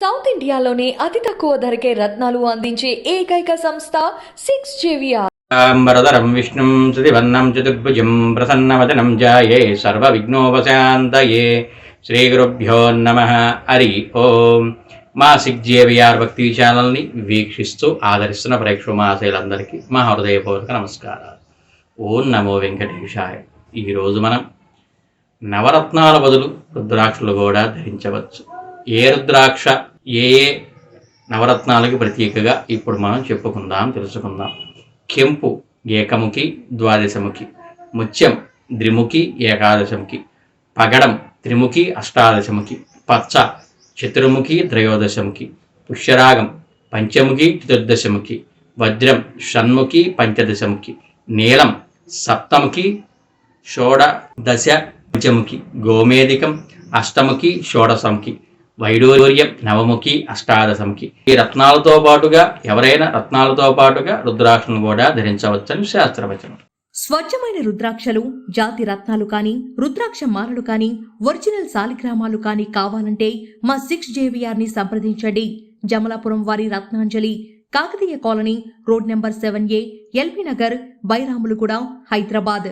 South ఇండియాలోనే అతి తక్కువ ధరకే రత్నాలు అందించే ఏకైక సంస్థ సిక్స్ జేవిఆర్. వరదరం విష్ణుం శృతివర్ణం చతుర్భుజం ప్రసన్నవదనం జాయే సర్వ విఘ్నోపశాంతయే శ్రీ గురుభ్యో నమ హరి ఓం. మా సిక్ జేవిఆర్ భక్తి ఛానల్ని వీక్షిస్తూ ఆదరిస్తున్న ప్రేక్షక మహాశయులందరికీ మా హృదయపూర్వక నమస్కారాలు. ఓం నమో వెంకటేశాయ. ఈరోజు మనం నవరత్నాల బదులు రుద్రాక్షలు కూడా ధరించవచ్చు. ఏ రుద్రాక్ష ఏ ఏ నవరత్నాలకి ప్రతీకగా ఇప్పుడు మనం చెప్పుకుందాం తెలుసుకుందాం. కెంపు ఏకముఖి ద్వాదశముఖి. ముత్యం ద్విముఖి ఏకాదశముఖి. పగడం త్రిముఖి అష్టాదశముఖి. పచ్చ చతుర్ముఖి త్రయోదశముఖి. పుష్యరాగం పంచముఖి చతుర్దశముఖి. వజ్రం షణ్ముఖి పంచదశముఖి. నీలం సప్తముఖి షోడదశ పంచముఖి. గోమేదికం అష్టముఖి షోడశముఖి. వైడూర్యం నవముఖి అష్టాదశముఖి. ఈ రత్నాలతో పాటుగా ఎవరైనా రత్నాలతో పాటుగా రుద్రాక్షను కూడా ధరించవచ్చని శాస్త్రవచనం. స్వచ్ఛమైన రుద్రాక్షలు జాతి రత్నాలు కానీ రుద్రాక్ష మాలలు కానీ ఒరిజినల్ సాలిగ్రామాలు కానీ కావాలంటే మా సిక్స్ జేవిఆర్ని సంప్రదించండి. జమలాపురం వారి Ratnanjali Kakatiya colony road number seven A L B Nagar Bairamalguda Hyderabad.